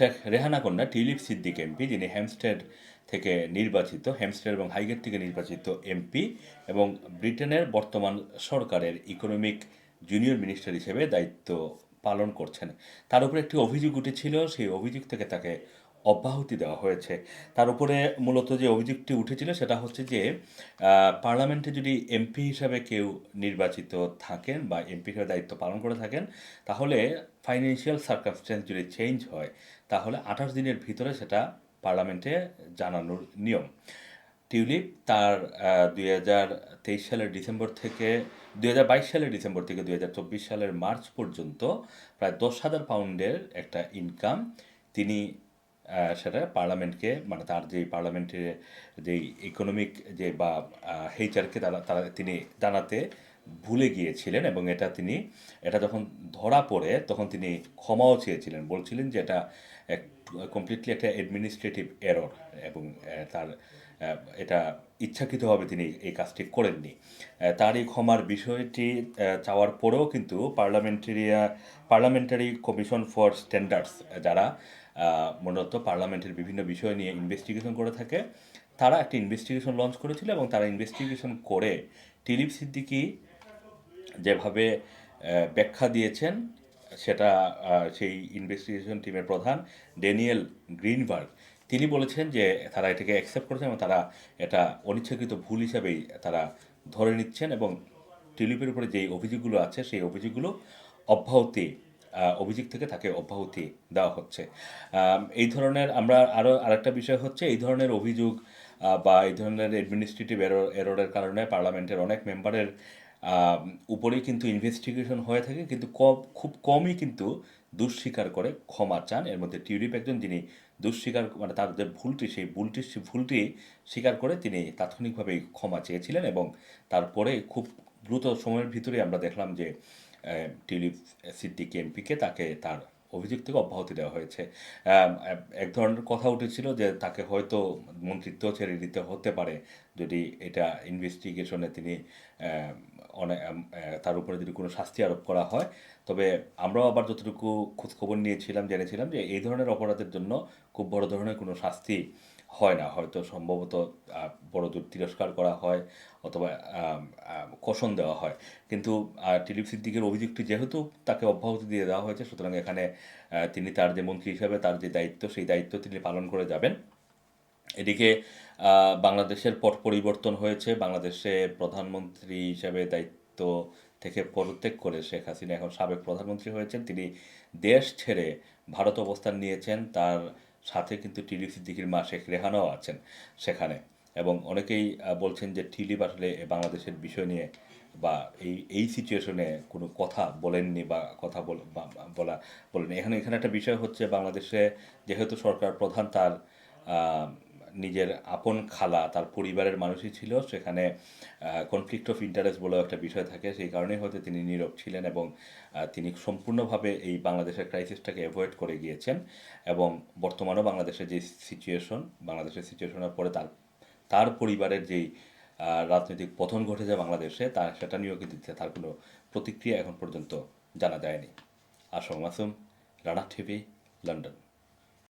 শেখ রেহানা কন্যা Tulip Siddiq MP, যিনি Hampstead থেকে নির্বাচিত হ্যামস্টেড এবং হাইগেট থেকে নির্বাচিত এমপি এবং ব্রিটেনের বর্তমান সরকারের ইকোনমিক জুনিয়র মিনিস্টার হিসেবে দায়িত্ব পালন করছেন। তার উপরে একটি অভিযোগ উঠেছিল, সেই অভিযোগ থেকে তাকে অব্যাহতি দেওয়া হয়েছে। তার উপরে মূলত যে অভিযোগটি উঠেছিল সেটা হচ্ছে যে পার্লামেন্টে যদি এমপি হিসাবে কেউ নির্বাচিত থাকেন বা এমপি হিসাবে দায়িত্ব পালন করে থাকেন, তাহলে ফাইন্যান্সিয়াল সার্কামস্টেন্স যদি চেঞ্জ হয়, তাহলে আঠাশ দিনের ভিতরে সেটা পার্লামেন্টে জানানোর নিয়ম। টিউলিপ তার দুই হাজার তেইশ সালের ডিসেম্বর থেকে, দুই হাজার বাইশ সালের ডিসেম্বর থেকে দুই হাজার চব্বিশ সালের মার্চ পর্যন্ত প্রায় দশ হাজার পাউন্ডের একটা ইনকাম তিনি সেটা পার্লামেন্টকে মানে তার যে পার্লামেন্টের যে ইকোনমিক যে বা হেচারকে তারা তারা তিনি জানাতে ভুলে গিয়েছিলেন এবং এটা তিনি, এটা যখন ধরা পড়ে তখন তিনি ক্ষমাও চেয়েছিলেন। বলছিলেন যে এটা এক কমপ্লিটলি একটা অ্যাডমিনিস্ট্রেটিভ এরর এবং তার এটা ইচ্ছাকৃতভাবে তিনি এই কাজটি করেননি। তার এই ক্ষমার বিষয়টি চাওয়ার পরেও কিন্তু পার্লামেন্টারিয়া পার্লামেন্টারি কমিশন ফর স্ট্যান্ডার্ডস যারা মূলত পার্লামেন্টের বিভিন্ন বিষয় নিয়ে ইনভেস্টিগেশন করে থাকে, তারা একটা ইনভেস্টিগেশন লঞ্চ করেছিল এবং তারা ইনভেস্টিগেশন করে টিলিপ সিদ্দিকি যেভাবে ব্যাখ্যা দিয়েছেন সেটা সেই ইনভেস্টিগেশন টিমের প্রধান ড্যানিয়েল গ্রিনবার্গ। তিনি বলেছেন যে তারা এটাকে অ্যাকসেপ্ট করেছেন এবং তারা এটা অনিচ্ছাকৃত ভুল হিসাবেই তারা ধরে নিচ্ছেন এবং টিলিপের উপরে যেই অভিযোগগুলো আছে, সেই অভিযোগগুলো অব্যাহতি অভিযোগ থেকে তাকে অব্যাহতি দেওয়া হচ্ছে। এই ধরনের আমরা আরও আরেকটা বিষয় হচ্ছে, এই ধরনের অভিযোগ বা এই ধরনের অ্যাডমিনিস্ট্রেটিভ এরর এররের কারণে পার্লামেন্টের অনেক মেম্বারের উপরেই কিন্তু ইনভেস্টিগেশন হয়ে থাকে, কিন্তু কম, খুব কমই কিন্তু দুঃস্বীকার করে ক্ষমা চান। এর মধ্যে টিউলিপ একজন যিনি দুঃস্বীকার মানে তার যে ভুলটি, সেই ভুলটি ভুলটি স্বীকার করে তিনি তাৎক্ষণিকভাবে ক্ষমা চেয়েছিলেন এবং তারপরে খুব দ্রুত সময়ের ভিতরে আমরা দেখলাম যে টিউলিপ সিদ্দিক এমপিকে তাকে তার অভিযোগ থেকে অব্যাহতি দেওয়া হয়েছে। এক ধরনের কথা উঠেছিল যে তাকে হয়তো মন্ত্রিত্ব ছেড়ে দিতে হতে পারে, যদি এটা ইনভেস্টিগেশনে তিনি অনেক তার উপরে যদি কোনো শাস্তি আরোপ করা হয় তবে আমরাও আবার যতটুকু খোঁজখবর নিয়েছিলাম জেনেছিলাম যে এই ধরনের অপরাধের জন্য খুব বড় ধরনের কোনো শাস্তি হয় না। হয়তো সম্ভবত বড় দূর তিরস্কার করা হয় অথবা আম, দেওয়া হয়। কিন্তু টিলিপ সিদ্দিকের অভিযোগটি যেহেতু তাকে অব্যাহতি দিয়ে দেওয়া হয়েছে সুতরাং এখানে তিনি তার যে মন্ত্রী হিসাবে তার যে দায়িত্ব সেই দায়িত্ব তিনি পালন করে যাবেন। এদিকে বাংলাদেশের পট পরিবর্তন হয়েছে। বাংলাদেশে প্রধানমন্ত্রী হিসেবে দায়িত্ব থেকে পদত্যাগ করে শেখ হাসিনা এখন সাবেক প্রধানমন্ত্রী হয়েছেন। তিনি দেশ ছেড়ে ভারত অবস্থান নিয়েছেন। তার সাথে কিন্তু টিলিপ সিদ্দিকির মা শেখ রেহানাও আছেন সেখানে। এবং অনেকেই বলছেন যে টিলিপ আসলে বাংলাদেশের বিষয় নিয়ে বা এই এই সিচুয়েশনে কোনো কথা বলেননি বা কথা বল- বলেন এখানে এখানে একটা বিষয় হচ্ছে বাংলাদেশে যেহেতু সরকার প্রধান, তার নিজের আপন খালা, তার পরিবারের মানুষই ছিল, সেখানে কনফ্লিক্ট অফ ইন্টারেস্ট বলেও একটা বিষয় থাকে, সেই কারণেই হয়তো তিনি নীরব ছিলেন এবং তিনি সম্পূর্ণভাবে এই বাংলাদেশের ক্রাইসিসটাকে অ্যাভয়েড করে গিয়েছেন এবং বর্তমানেও বাংলাদেশের যে সিচুয়েশন বাংলাদেশের সিচুয়েশনের পরে তার তার পরিবারের যেই রাজনৈতিক পতন ঘটেছে বাংলাদেশে, তা সেটা নিয়েও কিন্তু তার কোনো প্রতিক্রিয়া এখন পর্যন্ত জানা যায়নি। Assam Masum, Rana TV, London.